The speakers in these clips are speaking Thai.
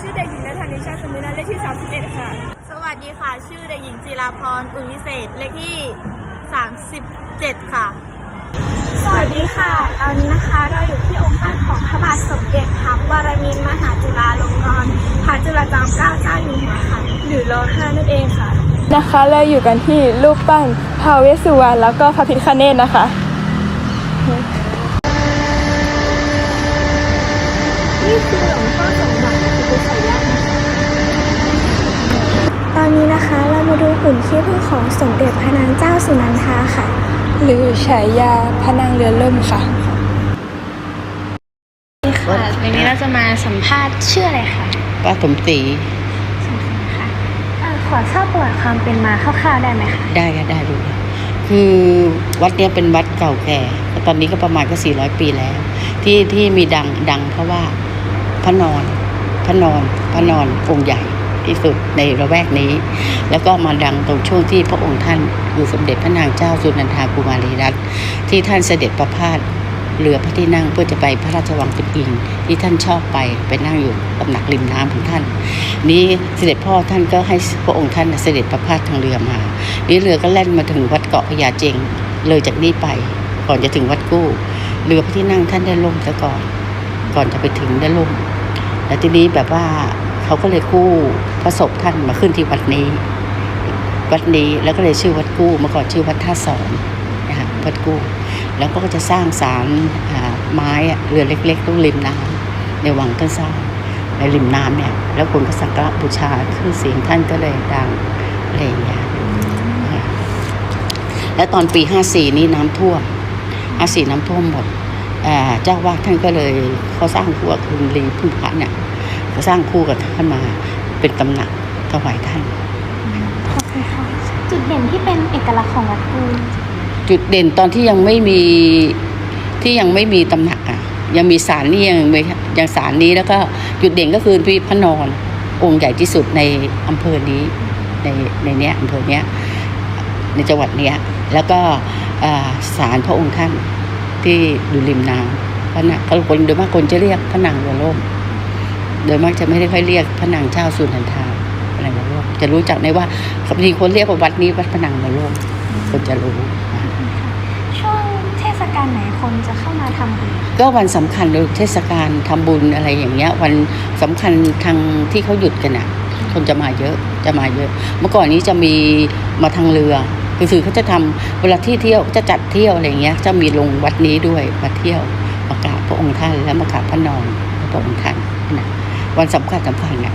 ชื่อเด็กหญิงนัทนิชาสมินาเลขที่ 31 ค่ะ สวัสดีค่ะ ชื่อเด็กหญิงจิราพรอุ่นวิเศษ เลขที่ 37 ค่ะ สวัสดีค่ะตอนนี้นะคะเราอยู่ที่องค์ท่านของพระบาทสมเด็จพระบรมินทรมหาจุฬาลงกรณพระจุลจอมเก้าเจ้าอยู่หัวค่ะหรือรอห้านั่นเองค่ะ นะคะเราอยู่กันที่รูปปั้นพระเวสสุวรรณแล้วก็พระพิคเนตนะคะนี่คือ อนนี้นะคะเรามาดูหุ่นขี้ผึ้งของสมเด็จพระนางเจ้าสุนันทาค่ะ หรือฉายาพระนางเรือล่มค่ะค่ะวันนี้เราจะมาสัมภาษณ์ชื่ออะไรคะป้าสมศรีค่ะขอทราบประวัติความเป็นมาคร่าวๆได้ไหมคะได้ก็ได้ดูค่ะคือวัดเนี้ยเป็นวัดเก่าแก่ตอนนี้ก็ประมาณก็400 ปีแล้ว ที่ที่มีดังดังเพราะว่าพระนอนพระนอนพระนอนองค์ใหญ่ ที่สุดในระแวกนี้ แล้วก็มาดังตรงช่วงที่พระองค์ท่านคือสมเด็จพระนางเจ้าสุนันทากุมารีรัตน์ที่ท่านเสด็จประพาสเรือพระที่นั่งเพื่อจะไปพระราชวังเป็นอิงที่ท่านชอบไปไปนั่งอยู่ตำหนักริมน้ำของท่าน นี้เสด็จพ่อท่านก็ให้พระองค์ท่านเสด็จประพาสทางเรือมานี่เรือก็แล่นมาถึงวัดเกาะพญาเจงเลยจากนี้ไปก่อนจะถึงวัดกู้ เรือพระที่นั่งท่านได้ล่มซะก่อน ก่อนจะไปถึงได้ล่มแล้วทีนี้แบบว่า เขาก็เลยกู้พระศพท่านมาขึ้นที่วัดนี้ วัดนี้แล้วก็เลยชื่อวัดกู้เมื่อก่อนชื่อวัดท่าสอนนะคะวัดกู้แล้วก็จะสร้างศาลอ่าไม้อะเรือเล็กๆตรงริมน้ำในวังท่านสร้างในริมน้ำเนี่ย แล้วคนก็สักการะบูชาขึ้นเสียงท่านก็เลยดังอะไรอย่างเงี้ยนะคะแล้วตอนปีห้าสี่นี้น้ำท่วมห้าสี่น้ำท่วมหมดอ่าเจ้าวาดท่านก็เลยเขาสร้างคู่กับคุณลีพึ่งพระเนี่ยเขา สร้างคู่กับท่านมาเป็นตำหนักถวายท่าน ขอบคุณค่ะจุดเด่นที่เป็นเอกลักษณ์ของวัดกูจุดเด่นตอนที่ยังไม่มีที่ยังไม่มีตำหนักอะ ยังมีศาลนี่ยังไม่ยังศาลนี้แล้วก็จุดเด่นก็คือพี่พระนอนองค์ใหญ่ที่สุดในอำเภอนี้ในในเนี้ยอำเภอเนี้ยในจังหวัดเนี้ยแล้วก็อ่าศาลพระองค์ท่านที่อยู่ริมน้ำพระนางคนโดยมากคนจะเรียกพระนางวัวล่ม โดยมากจะไม่ได้ค่อยเรียกพระนางเจ้าสุนันทาพระนางวัวล่มจะรู้จักในว่าบางทีคนเรียกว่าวัดนี้วัดพระนางวัวล่มคนจะรู้ ช่วงเทศกาลไหนคนจะเข้ามาทำบุญก็วันสำคัญโดยเทศกาลทำบุญอะไรอย่างเงี้ย วันสำคัญทางที่เขาหยุดกันอะ คนจะมาเยอะจะมาเยอะ เมื่อก่อนนี้จะมีมาทางเรือคือสื่อเขาจะทำเวลาที่เที่ยวจะจัดเที่ยวอะไรเงี้ย จะมีลงวัดนี้ด้วยมาเที่ยวมากราบพระองค์ท่านแล้วมากราบพระนอนพระองค์ท่านนะ วันสำคัญสำคัญเนี่ย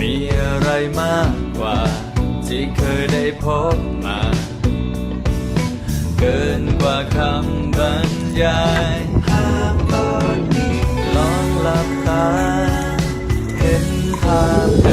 มีอะไรมากกว่า ที่เคยได้พบมา เกินกว่าคำบรรยายภาพตอนนี้ลองหลับตา เห็นภาพ